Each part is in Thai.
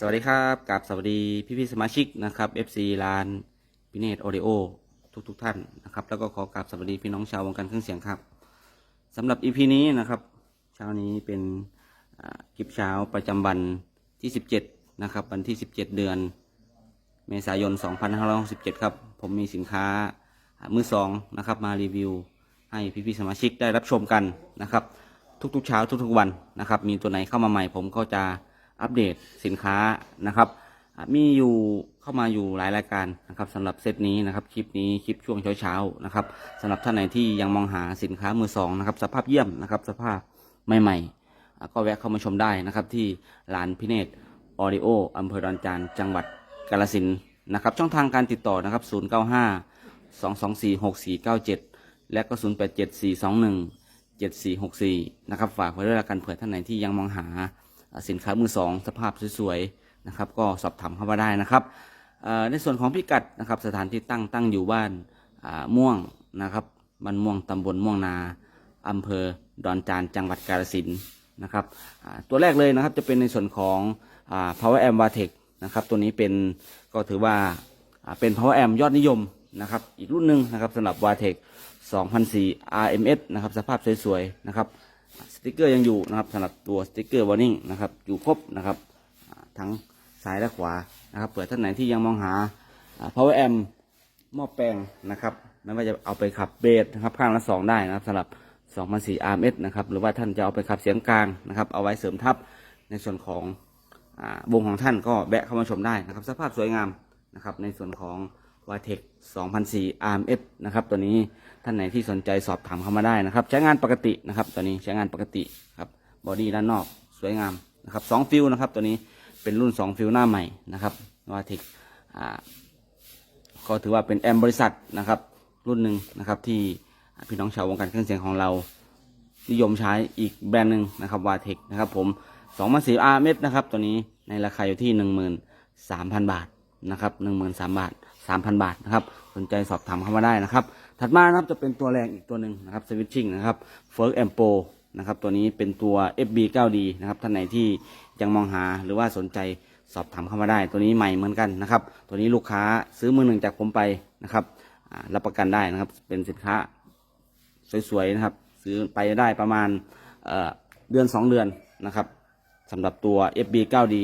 สวัสดีครับกับสวัสดีพี่พี่สมาชิกนะครับ FC ร้านพิเนตโอเดโอทุกทุกท่านนะครับ แล้วก็ขอกราบสวัสดีพี่น้องชาววงการเครื่องเสียงครับสำหรับ EP นี้นะครับเช้านี้เป็นคลิปเช้าประจำวันที่ 17 นะครับ วันที่ 17 เดือน เมษายน 2567 ครับ ผมมีสินค้ามือสองนะครับ มารีวิวให้พี่ๆสมาชิกได้รับชมกันนะครับ ทุกๆเช้าทุกๆวันนะครับ มีตัวไหนเข้ามาใหม่ผมก็จะ อัปเดตสินค้านะครับมีอยู่เข้ามาอยู่หลายรายการนะครับสำหรับเซตนี้นะครับคลิปนี้คลิปช่วงเช้าๆนะครับสำหรับท่านไหนที่ยังมองหาสินค้ามือสองนะครับสภาพเยี่ยมนะครับสภาพใหม่ๆ ก็แวะเข้ามาชมได้นะครับที่ร้านพิเนตออดิโออำเภอดอนจานจังหวัดกาฬสินนะครับช่องทางการติดต่อนะครับ 095 224 6497 และก็ 087 421 7464 นะครับฝากไว้ด้วยละกันเผื่อท่านไหนที่ยังมองหา สินค้ามือสองสภาพสวยๆนะครับก็สอบถามเข้ามาได้นะครับในส่วนของพิกัดนะครับสถานที่ตั้งตั้งอยู่บ้านม่วงนะครับบ้านม่วงตำบลม่วงนาอำเภอดอนจานจังหวัดกาฬสินนะครับตัวแรกเลยนะครับจะเป็นในส่วนของอ power amp Vatek นะครับตัวนี้เป็นก็ถือว่าอ่าเป็น power amp ยอดนิยมนะครับอีกรุ่นหนึ่งนะครับสำหรับ Vatek 2004 RMS นะครับสภาพสวยๆนะครับ สติกเกอร์ยังอยู่นะครับสำหรับตัวสติกเกอร์วอร์นิ่งนะครับอยู่ครบนะครับทั้งซ้ายและขวานะครับเผื่อท่านไหนที่ยังมองหา power amp หม้อแปลงนะครับไม่ว่าจะเอาไปขับเบสนะครับข้างละสองได้นะครับสำหรับ2004 RMS นะครับหรือว่าท่านจะเอาไปขับเสียงกลางนะครับเอาไว้เสริมทับในส่วนของวงของท่านก็แบะเข้ามาชมได้นะครับสภาพสวยงามนะครับในส่วนของ w a t e c 2004 RMS นะครับตัวนี้ ท่านไหนที่สนใจสอบถามเข้ามาได้นะครับ ใช้งานปกตินะครับ ตัวนี้ใช้งานปกติครับบอดี้ด้านนอกสวยงามนะครับสองฟิลนะครับ ตัวนี้เป็นรุ่น 2 ฟิลหน้าใหม่นะครับ w a t e c อ่าก็ถือว่าเป็นแอมบริษัทนะครับ รุ่นหนึ่งนะครับที่พี่น้องชาววงการเครื่องเสียงของเรา นิยมใช้อีกแบรนด์หนึ่งนะครับวาเทคนะครับผม2องพันสี่อาร์เมนะครับ ตัวนี้ในราคาอยู่ที่หนึ่งหมื่นสามพันบาทนะครับหนึ่งหมื่นสามบาทสามพันบาทนะครับ สนใจสอบถามเข้ามาได้นะครับ ถัดมานะครับจะเป็นตัวแรงอีกตัวหนึ่งนะครับสวิตชิ่งนะครับเฟิร์กแอมโปนะครับตัวนี้เป็นตัว FB 9D นะครับท่านไหนที่ยังมองหาหรือว่าสนใจสอบถามเข้ามาได้ ตัวนี้ใหม่เหมือนกันนะครับ ตัวนี้ลูกค้าซื้อมือหนึ่งจากผมไปนะครับรับประกันได้นะครับ เป็นสินค้าสวยๆนะครับ ซื้อไปได้ประมาณเอ่อเดือน 2 เดือนนะครับสำหรับตัว FB 9D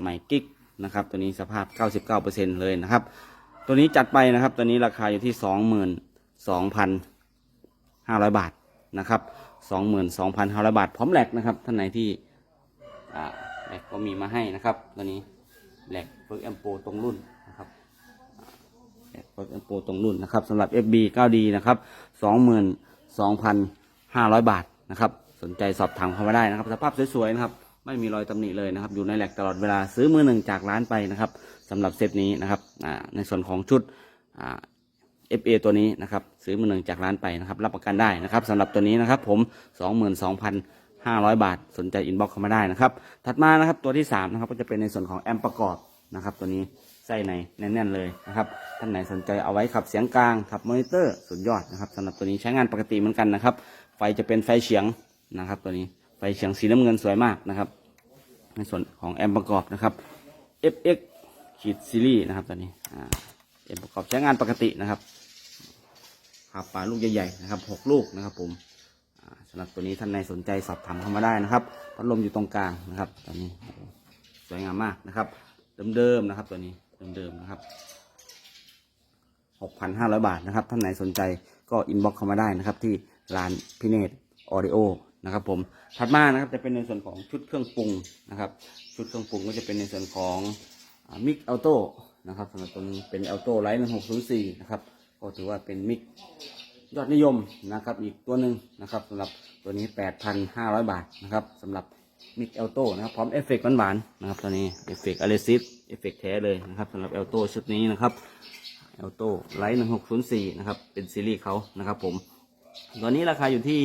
ใหม่กิ๊กนะครับ ตัวนี้สภาพ 99%เลยนะครับ ตัวนี้จัดไปนะครับ ตัวนี้ราคาอยู่ที่ 2,500 บาทนะครับ 22,500 บาท พร้อมแหลกนะครับ ท่านไหนที่แหลกก็มีมาให้นะครับตัวนี้แหลกเฟิร์กแอมโปตรงรุ่นนะครับเปิดโปรตรงรุ่นนะครับสำหรับ FB 9D นะครับ 22,500 บาทนะครับ สนใจสอบถามเข้ามาได้นะครับ สภาพสวยๆนะครับไม่มีรอยตำหนิเลยนะครับ อยู่ในแหลกตลอดเวลาซื้อมือหนึ่งจากร้านไปนะครับสำหรับเซตนี้นะครับในส่วนของชุด FA ตัวนี้นะครับซื้อมือหนึ่งจากร้านไปนะครับรับประกันได้นะครับสำหรับตัวนี้นะครับผม 22,500 บาท สนใจอินบ็อกซ์เข้ามาได้นะครับถัดมานะครับตัวที่3นะครับก็จะเป็นในส่วนของแอมป์ประกอบนะครับตัวนี้ไส้ในแน่นๆเลยนะครับท่านไหนสนใจเอาไว้ขับเสียงกลางขับมอนิเตอร์สุดยอดนะครับสำหรับตัวนี้ใช้งานปกติเหมือนกันนะครับไฟจะเป็นไฟเฉียงนะครับตัวนี้ไฟเฉียงสีน้ำเงินสวยมากนะครับในส่วนของแอมป์ประกอบนะครับ FX ขีดซีรีส์นะครับตัวนี้อ่า แอมป์ประกอบใช้งานปกตินะครับขับปลาลูกใหญ่ๆนะครับหกลูกนะครับ ผมสำหรับตัวนี้ท่านในสนใจสอบถามเข้ามาได้นะครับพัดลมอยู่ตรงกลางนะครับตัวนี้สวยงามมากนะครับ เดิมๆนะครับตัวนี้เดิมๆนะครับ6,500 บาทนะครับท่านไหนสนใจก็อินบ็อกเข้ามาได้นะครับ ที่ร้านพิเนตออดิโอนะครับ ผมถัดมานะครับจะเป็นในส่วนของชุดเครื่องปรุงนะครับ ชุดเครื่องปรุงก็จะเป็นในส่วนของมิกอัลโต้ นะครับสำหรับตัวนี้เป็นอัลโต้ไลท์หนึ่งหกศูนย์สี่นะครับก็ถือว่าเป็นมิกยอดนิยมนะครับอีกตัวหนึ่งนะครับสำหรับตัวนี้8,500บาทนะครับสำหรับมิกเอลโต้นะครับพร้อมเอฟเฟกต์หวานๆนะครับตัวนี้เอฟเฟกต์อเลซิสเอฟเฟกต์แท้เลยนะครับสำหรับเอลโต้ชุดนี้นะครับเอลโต้ไลท์1604นะครับเป็นซีรีส์เขานะครับผมตัวนี้ราคาอยู่ที่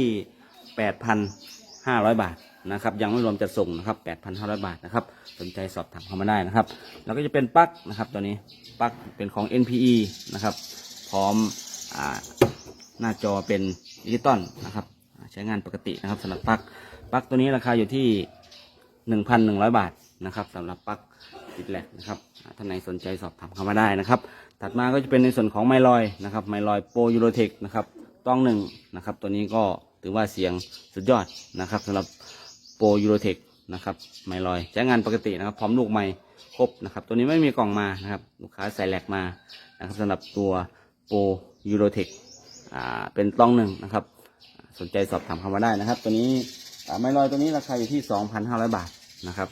8,500บาท นะครับยังไม่รวมจัดส่งนะครับ 8,500 บาทนะครับสนใจสอบถามเข้ามาได้นะครับ แล้วก็จะเป็นปลั๊กนะครับตัวนี้ปลั๊กเป็นของ NPE นะครับ พร้อมอหน้าจอเป็นดิจิตอลนะครับ ใช้งานปกตินะครับสำหรับปลั๊กปลั๊กตัวนี้ราคาอยู่ที่ 1,100 บาทนะครับสำหรับปลั๊กติดแหลกนะครับท่านไหนสนใจสอบถามเข้ามาได้นะครับ ถัดมาก็จะเป็นในส่วนของไมลอยนะครับไมลอยโปรยูโรเทคนะครับต้องหนึ่งนะครับ ตัวนี้ก็ถือว่าเสียงสุดยอดนะครับสำหรับ โปรยูโรเทคนะครับไมลอยใช้งานปกตินะครับ พร้อมลูกไม้ครบนะครับ ตัวนี้ไม่มีกล่องมานะครับ ลูกค้าใส่แหลกมานะครับสำหรับตัวโปรยูโรเทคอ่าเป็นต้องหนึ่งนะครับ สนใจสอบถามเข้ามาได้นะครับ ตัวนี้ไมลอยตัวนี้ราคาอยู่ที่ 2,500 บาทนะครับ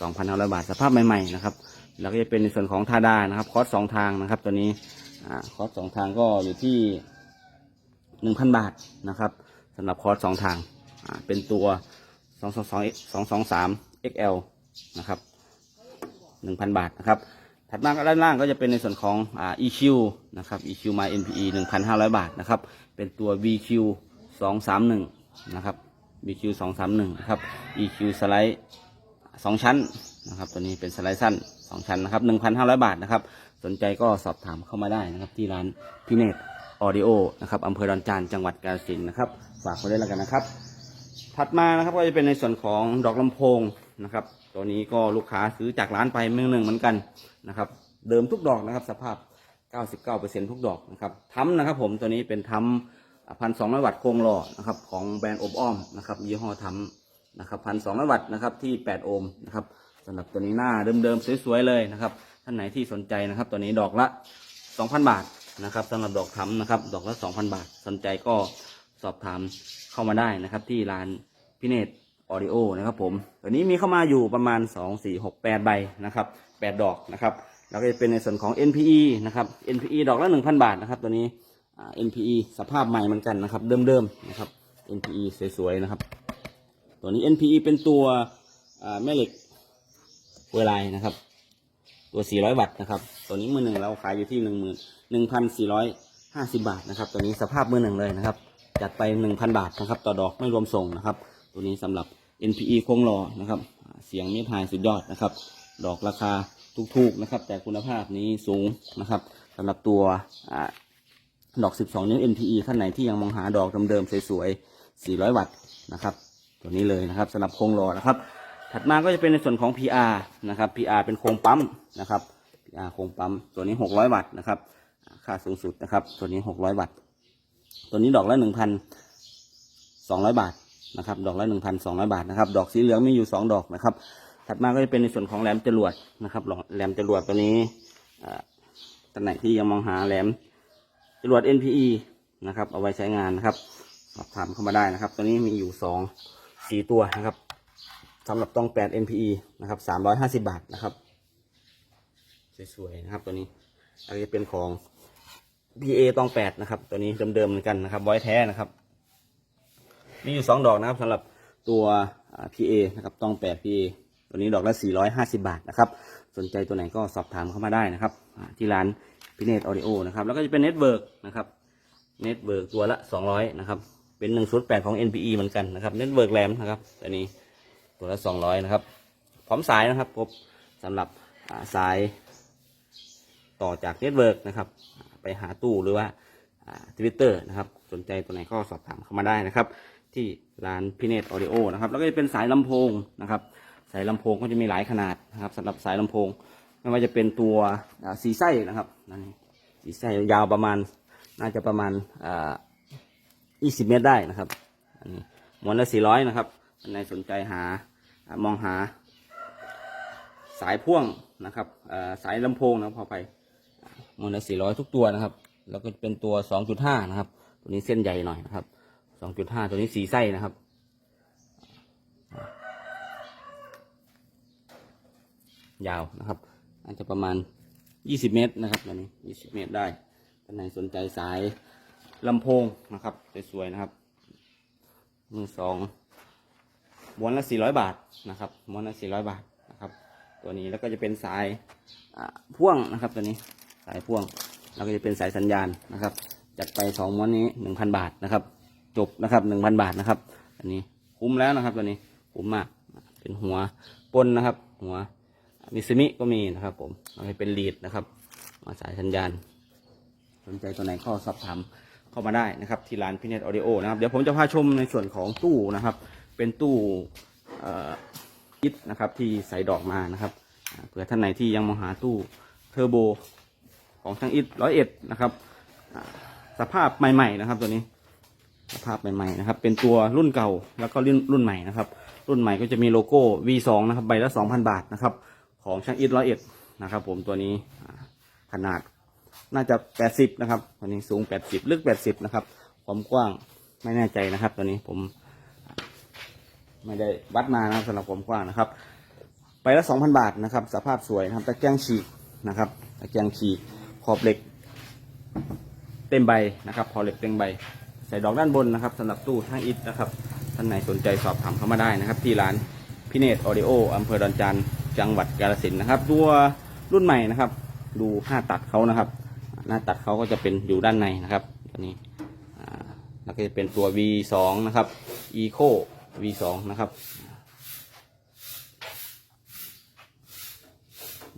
2,500 บาทสภาพใหม่ๆนะครับแล้วก็จะเป็นในส่วนของทาดานะครับ คอร์สสองทางนะครับ ตัวนี้อ่าคอร์สสองทางก็อยู่ที่ 1,000 บาทนะครับสำหรับคอร์สสองทางอ่าเป็นตัว 222 223 XL นะครับ1,000บาทนะครับ ถัดมาก็ด้านล่างก็จะเป็นในส่วนของอ่า EQ นะครับ EQ มา NPE 1,500บาทนะครับ เป็นตัว VQ 231นะครับ VQ 231นะครับ EQ สไลด์สองชั้นนะครับ ตัวนี้เป็นสไลด์สั้นสองชั้นนะครับ1,500บาทนะครับ สนใจก็สอบถามเข้ามาได้นะครับ ที่ร้านพิเนตออดิโอนะครับอำเภอดอนจานจังหวัดกาฬสินธุ์นะครับ ฝากไว้ด้วยแล้วกันนะครับ ถัดมานะครับก็จะเป็นในส่วนของดอกลำโพงนะครับ ตัวนี้ก็ลูกค้าซื้อจากร้านไปเมืองหนึ่งเหมือนกันนะครับ เดิมทุกดอกนะครับ สภาพ 99%ทุกดอกนะครับทั้มนะครับ ผมตัวนี้เป็นทั้มพันสองวัตต์โครงหล่อนะครับ ของแบรนด์อบอ้อมนะครับ ยี่ห้อทั้มนะครับพันสองวัตต์นะครับที่ 8 โอห์มนะครับสำหรับตัวนี้หน้าเดิมๆสวยๆเลยนะครับท่านไหนที่สนใจนะครับ ตัวนี้ดอกละ 2,000 บาทนะครับสำหรับดอกทั้มนะครับ ดอกละ 2,000 บาทสนใจก็ สอบถามเข้ามาได้นะครับ ที่ร้านพิเนตออดิโอนะครับผมตัวนี้มีเข้ามาอยู่ประมาณ 2 4 6 8 ใบนะครับ 8 ดอกนะครับแล้วก็จะเป็นในส่วนของ NPE นะครับ NPE ดอกละ 1,000 บาทนะครับ ตัวนี้ NPE สภาพใหม่เหมือนกันนะครับ เดิมๆนะครับ NPE สวยๆนะครับ ตัวนี้ NPE เป็นตัวแม่เหล็กเวลายนะครับ ตัว 400 วัตต์นะครับ ตัวนี้มือหนึ่งเราขายอยู่ที่ 1 1,450 บาทนะครับ ตัวนี้สภาพมือหนึ่งเลยนะครับ จัดไป 1,000 บาทนะครับ ต่อดอกไม่รวมส่งนะครับ ตัวนี้สำหรับ NPE โครงหล่อนะครับ เสียงเมทไฮสุดยอดนะครับ ดอกราคาถูกๆนะครับ แต่คุณภาพนี้สูงนะครับสำหรับตัวอดอก 12 นิ้ว NPE ท่านไหนที่ยังมองหาดอกเดิมๆสวยๆ 400 วัตต์นะครับตัวนี้เลยนะครับสำหรับโครงหล่อนะครับ ถัดมาก็จะเป็นในส่วนของ PR นะครับ PR เป็นโครงปั๊มนะครับ PR โครงปั๊มตัวนี้ 600 วัตต์นะครับ ค่าสูงสุดนะครับ ตัวนี้ 600 วัตต์ ตัวนี้ดอกละ1,200บาทนะครับ ดอกละ1,200บาทนะครับ ดอกสีเหลืองมีอยู่2ดอกนะครับ ถัดมาก็จะเป็นในส่วนของแหลมจรวดนะครับแหลมจรวดตัวนี้อ่าท่านไหนที่ยังมองหาแหลมจรวด NPE นะครับ เอาไว้ใช้งานนะครับสอบถามเข้ามาได้นะครับ ตัวนี้มีอยู่สองสี่ตัวนะครับสำหรับต้องแปด NPE นะครับสามร้อยห้าสิบาทนะครับ สวยๆนะครับตัวนี้อันนี้เป็นของ PA ตองแปดนะครับ ตัวนี้เดิมๆเหมือนกันนะครับไว้แท้นะครับ มีอยู่สองดอกนะครับสำหรับตัว PA นะครับตองแปด PA ตัวนี้ดอกละสี่ร้อยห้าสิบาทนะครับ สนใจตัวไหนก็สอบถามเข้ามาได้นะครับ ที่ร้านพิเนตออดิโอนะครับ แล้วก็จะเป็นเน็ตเวิร์กนะครับ เน็ตเวิร์กตัวละ 200 นะครับ เป็น1 0 8ของ NPE เหมือนกันนะครับเน็ตเวิร์กแรมนะครับ ตัวนี้ตัวละ 200 นะครับ พร้อมสายนะครับครบสำหรับสายต่อจากเน็ตเวิร์กนะครับ ไปหาตู้หรือว่าทวิตเตอร์นะครับ สนใจตัวไหนก็สอบถามเข้ามาได้นะครับ ที่ร้านพิเนตออดิโอนะครับ แล้วก็จะเป็นสายลำโพงนะครับ สายลำโพงก็จะมีหลายขนาดนะครับสำหรับสายลำโพง ไม่ว่าจะเป็นตัวสีไส้นะครับนั่นสีไส้ยาวประมาณ น่าจะประมาณอ่า20เมตรได้นะครับอันนี้มวนละ400นะครับท่านใดสนใจหามองหาสายพ่วงนะครับสายลำโพงนะพอไป อ่ามวนละ400ทุกตัวนะครับ แล้วก็เป็นตัว2.5นะครับ ตัวนี้เส้นใหญ่หน่อยนะครับ2.5ตัวนี้สีไส้นะครับยาวนะครับ อาจจะประมาณ 20 เมตรนะครับตัวนี้ 20 เมตรได้ท่านไหนสนใจสายลำโพงนะครับสวยๆนะครับ มือสองม้วนละ 400 บาทนะครับม้วนละ 400 บาทนะครับ ตัวนี้แล้วก็จะเป็นสายพ่วงนะครับตัวนี้ สายพ่วง แล้วก็จะเป็นสายสัญญาณนะครับ จัดไปสองม้วนนี้1,000บาทนะครับ จบนะครับ1,000บาทนะครับ อันนี้คุ้มแล้วนะครับตัวนี้คุ้มมาก เป็นหัวปนนะครับ หัวมิซึมิก็มีนะครับ ผมเอาให้เป็นลีดนะครับ มาสายสัญญาณ สนใจตัวไหนข้อสอบถามเข้ามาได้นะครับ ที่ร้านพิเนตออดิโอนะครับ เดี๋ยวผมจะพาชมในส่วนของตู้นะครับ เป็นตู้ยิดนะครับที่ใส่ดอกมานะครับเผื่อท่านไหนที่ยังมองหาตู้เทอร์โบ ของช่างอิทร้อยเอ็ดนะครับสภาพใหม่ ๆ นะครับ ตัวนี้ สภาพใหม่ ๆ นะครับ เป็นตัวรุ่นเก่าแล้วก็รุ่นรุ่นใหม่นะครับ รุ่นใหม่ก็จะมีโลโก้ V2 นะครับใบละ 2,000 บาทนะครับ ของช่างอิทร้อยเอ็ดนะครับ ผมตัวนี้ขนาดน่าจะ 80 นะครับตัวนี้สูง 80 ลึก 80 นะครับความกว้างไม่แน่ใจนะครับ ตัวนี้ผมไม่ได้วัดมานะสำหรับความกว้างนะครับ ไปละ 2,000 บาทนะครับ สภาพสวยนะครับตะแกรงฉีกนะครับตะแกรงฉีก ขอบเหล็ก เต็มใบนะครับขอบเหล็กเต็มใบ ใส่ดอกด้านบนนะครับสำหรับตู้ทั้งอิฐนะครับท่านไหนสนใจสอบถามเข้ามาได้นะครับ ที่ร้านพิเนตออดิโออำเภอดอนจานจังหวัดกาฬสินนะครับ ตัวรุ่นใหม่นะครับ ดูหน้าตัดเขานะครับ หน้าตัดเขาก็จะเป็นอยู่ด้านในนะครับตัวนี้แล้วก็จะเป็นตัว V2 นะครับ Eco V2 นะครับ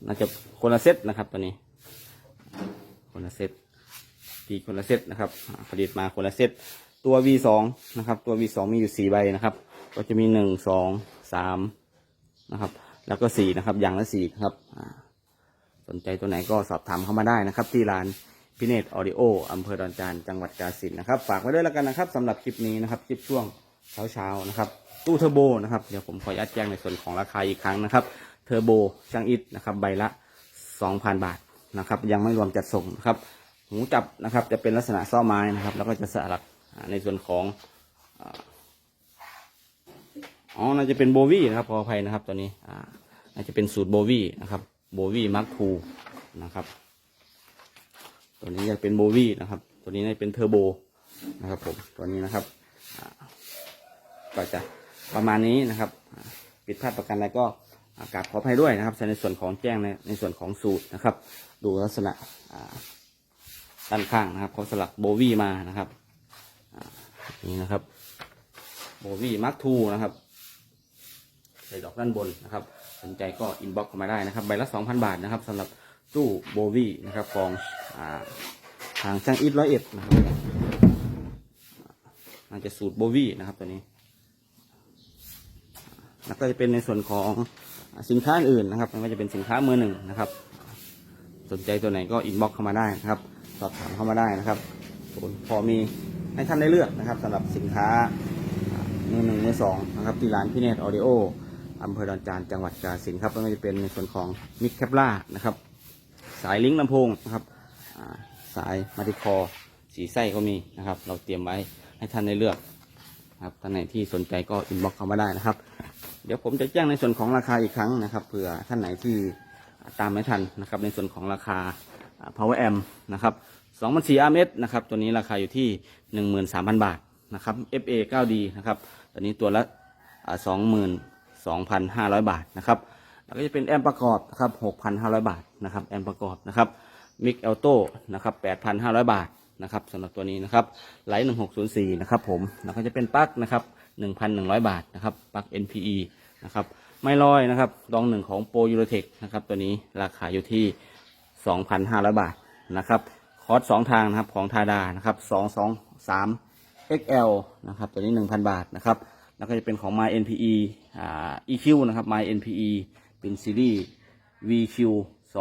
น่าจะคนละเซตนะครับตัวนี้ คนละเซตทีคนละเซตนะครับ ผลิตมาคนละเซตตัว V2 นะครับ ตัว V2 มีอยู่สี่ใบนะครับ ก็จะมีหนึ่งสองสามนะครับ แล้วก็สี่นะครับ อย่างละสี่นะครับสนใจตัวไหนก็สอบถามเข้ามาได้นะครับ ที่ร้านพิเนตออดิโออำเภอดอนจานจังหวัดกาฬสินธุ์นะครับ ฝากไว้ด้วยแล้วกันนะครับสำหรับคลิปนี้นะครับ คลิปช่วงเช้าเช้าๆนะครับ ตู้เทอร์โบนะครับ เดี๋ยวผมขออนุญาตแจ้งในส่วนของราคาอีกครั้งนะครับ เทอร์โบช่างอิฐนะครับ ใบละ 2,000 บาท นะครับ ยังไม่รวมจัดส่งนะครับ หูจับนะครับจะเป็นลักษณะซ้อไม้นะครับ แล้วก็จะสลักในส่วนของอ๋อน่าจะเป็นโบวี่นะครับขออภัยนะครับตัวนี้อ่าน่าจะเป็นสูตรโบวี่นะครับโบวี่มาร์คทูนะครับตัวนี้จะเป็นโบวี่นะครับ ตัวนี้น่าจะเป็นเทอร์โบนะครับผมตัวนี้นะครับก็จะประมาณนี้นะครับอ่าผิดพลาดประการใดก็ อากาบขออภัยด้วยนะครับในส่วนของแจ้งในในส่วนของสูตรนะครับ ดูลักษณะด้านข้างนะครับเขาสลักโบวี่มานะครับนี่นะครับโบวี่มาร์คทูนะครับใส่ดอกด้านบนนะครับ สนใจก็อินบ็อกเข้ามาได้นะครับ ใบละ2,000บาทนะครับสำหรับตู้โบวี่นะครับของอทางช่างอิทร้อยเอ็ดนะครับน่าจะสูตรโบวี่นะครับตัวนี้แล้วก็จะเป็นในส่วนของ สินค้าอื่นนะครับไม่ว่าจะเป็นสินค้ามือหนึ่งนะครับ สนใจตัวไหนก็อินบ็อกเข้ามาได้นะครับ สอบถามเข้ามาได้นะครับผมพอมีให้ท่านได้เลือกนะครับสำหรับสินค้ามือหนึ่งมือสองนะครับที่ร้านพี่เนตออดิโออำเภอดอนจานจังหวัดกาฬสินธุ์ครับไม่ว่าจะเป็นในส่วนของมิกแคปล่านะครับ สายลิงก์ลำโพงนะครับสายมาติคอสีไส้ก็มีนะครับ เราเตรียมไว้ให้ท่านได้เลือกนะครับท่านไหนที่สนใจก็อินบ็อกเข้ามาได้นะครับ เดี๋ยวผมจะแจ้งในส่วนของราคาอีกครั้งนะครับเผื่อท่านไหนที่ตามไม่ทันนะครับ ในส่วนของราคา power amp นะครับ2 4 RMS นะครับ ตัวนี้ราคาอยู่ที่ 13,000 บาทนะครับ FA 9D นะครับ ตัวนี้ตัวละ 22,500 บาทนะครับ แล้วก็จะเป็นแอมป์ประกอบนะครับ 6,500 บาทนะครับ แอมป์ประกอบนะครับ มิกเอลโต้นะครับ 8,500 บาทนะครับสำหรับตัวนี้นะครับ ไลท์1604 นะครับผม แล้วก็จะเป็นปลั๊กนะครับ 1,100 บาทนะครับปลั๊ก NPE นะครับไม่ลอยนะครับดองหนึ่งของโปรยูโรเทคนะครับตัวนี้ราคาอยู่ที่ 2,500 บาทนะครับคอร์สสองทางนะครับของทาดานะครับ223 XL นะครับตัวนี้ 1,000 บาทนะครับแล้วก็จะเป็นของ My NPE อ่า EQ นะครับ My NPE เป็นซีรีส์ VQ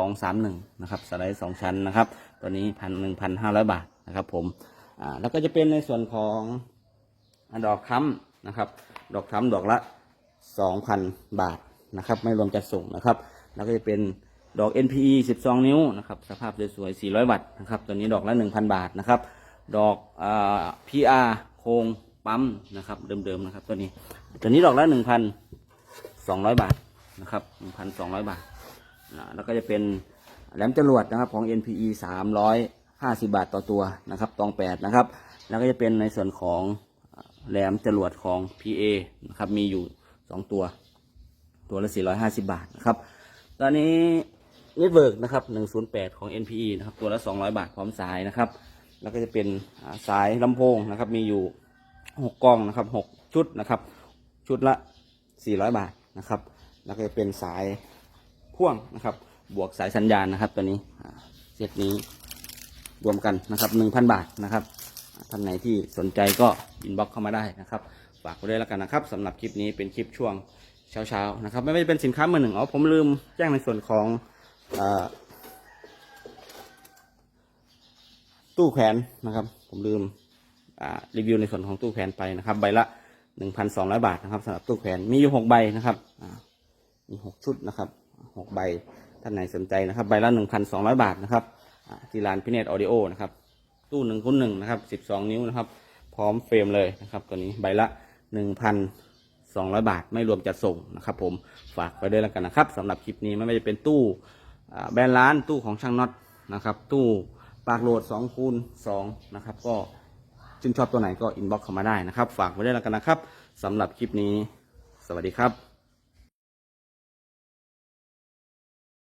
231นะครับสไลด์สองชั้นนะครับตัวนี้พันหนึ่งพันห้าร้อยบาทนะครับผมอ่าแล้วก็จะเป็นในส่วนของดอกค้ำ นะครับ ดอกค้ำดอกละ 2,000 บาทนะครับ ไม่รวมจัดส่งนะครับ แล้วก็จะเป็นดอก NPE 12 นิ้วนะครับ สภาพสวยๆ 400 วัตต์นะครับ ตัวนี้ดอกละ 1,000 บาทนะครับ ดอกอ PR โครงปั๊มนะครับ เดิมๆนะครับ ตัวนี้ ตัวนี้ดอกละ 1,200 บาทนะครับ 1,200 บาทอ่าแล้วก็จะเป็นแหลมจรวดนะครับของ NPE 350 บาทต่อตัวนะครับ ตองแปดนะครับ แล้วก็จะเป็นในส่วนของ แหลมจรวดของ PA นะครับ มีอยู่ 2 ตัว ตัวละ 450 บาทนะครับ ตอนนี้เน็ตเวิร์กนะครับ 108 ของ NPE นะครับ ตัวละ 200 บาทพร้อมสายนะครับ แล้วก็จะเป็นสายลำโพงนะครับ มีอยู่ 6กล้องนะครับ 6 ชุดนะครับ ชุดละ 400 บาทนะครับ แล้วก็จะเป็นสายพ่วงนะครับ บวกสายสัญญาณนะครับ ตัวนี้เซตนี้รวมกันนะครับ 1,000 บาทนะครับ ท่านไหนที่สนใจก็อินบ็อกเข้ามาได้นะครับ ฝากไว้ด้วยแล้วกันนะครับสำหรับคลิปนี้เป็นคลิปช่วงเช้าๆนะครับ ไม่ว่าจะเป็นสินค้ามือหนึ่งอ๋อผมลืมแจ้งในส่วนของอตู้แขวนนะครับ ผมลืมรีวิวในส่วนของตู้แขวนไปนะครับ ใบละหนึ่งพันสองร้อยบาทนะครับสำหรับตู้แขวนมีอยู่หกใบนะครับมีหกชุดนะครับหกใบท่านไหนสนใจนะครับ ใบละหนึ่งพันสองร้อยบาทนะครับที่ร้านพิเนตออดิโอนะครับ ตู้หนึ่งคูณหนึ่งนะครับสิบสองนิ้วนะครับ พร้อมเฟรมเลยนะครับ ตัวนี้ใบละหนึ่งพันสองร้อยบาทไม่รวมจัดส่งนะครับ ผมฝากไปด้วยแล้วกันนะครับสำหรับคลิปนี้ไม่ว่าจะเป็นตู้แบรนด์ร้านตู้ของช่างน็อตนะครับ ตู้ปากโหลดสองคูณสองนะครับ ก็ชื่นชอบตัวไหนก็อินบ็อกซ์เข้ามาได้นะครับ ฝากไว้ด้วยแล้วกันนะครับสำหรับคลิปนี้ สวัสดีครับ